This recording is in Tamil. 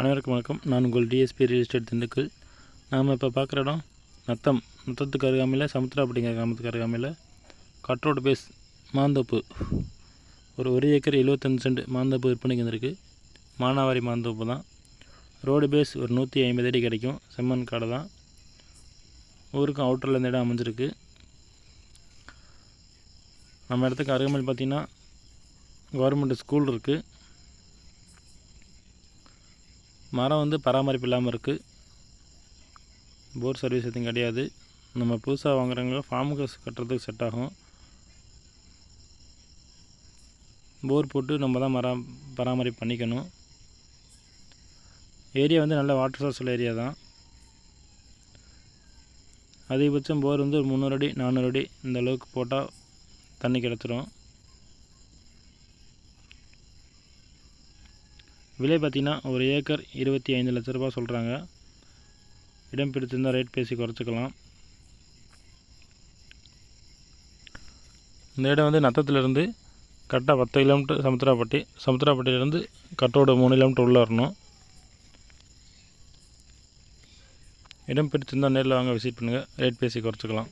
அனைவருக்கும் வணக்கம். நான் உங்கள் டிஎஸ்பி ரியல் எஸ்டேட் திண்டுக்கல். நாம் இப்போ பார்க்குற இடம் நத்தம். நத்தத்துக்கு அருகாமையில் சமுத்திரா அப்படிங்கிற கிராமத்துக்கு அருகாமையில் கட்ரோடு பேஸ் மாந்தோப்பு. ஒரு ஒரு ஏக்கர் எழுபத்தஞ்சு சென்ட் மாந்தோப்பு விற்பனைக்கு வந்திருக்கு மானாவாரி மாந்தோப்பு தான். ரோடு பேஸ் ஒரு நூற்றி ஐம்பது அடி கிடைக்கும். செம்மண் காடை தான். ஊருக்கும் அவுட்டரில் இந்த இடம் அமைஞ்சிருக்கு. நம்ம இடத்துக்கு அருகாமையில் பார்த்திங்கன்னா கவர்மெண்ட் ஸ்கூல் இருக்குது மரம் வந்து பராமரிப்பு இல்லாமல் இருக்குது போர் சர்வீஸ் எதுவும் கிடையாது. நம்ம புதுசாக வாங்குறவங்க ஃபார்ம் ஹவுஸ் கட்டுறதுக்கு செட் ஆகும். போர் போட்டு நம்ம தான் மரம் பராமரிப்பு பண்ணிக்கணும். ஏரியா வந்து நல்ல வாட்டர் சோர்ஸ் உள்ள ஏரியா தான். அதிகபட்சம் போர் வந்து ஒரு முந்நூறு அடி நானூறு அடி இந்த அளவுக்கு போட்டால் தண்ணி கிடச்சிரும். விலை பார்த்திங்கன்னா ஒரு ஏக்கர் இருபத்தி ஐந்து லட்ச ரூபா சொல்கிறாங்க இடம் பிடிச்சிருந்தால் ரேட் பேசி குறைச்சிக்கலாம். இந்த இடம் வந்து நத்தத்துலேருந்து கரெக்டாக பத்து கிலோமீட்டர் சமுத்திராப்பட்டி சமுத்திராப்பட்டியிலேருந்து கட்டோட மூணு கிலோமீட்டர் உள்ளே வரணும். இடம் பிடிச்சிருந்தால் நேரில் வாங்க விசிட் பண்ணுங்கள் ரேட் பேசி குறைச்சிக்கலாம்.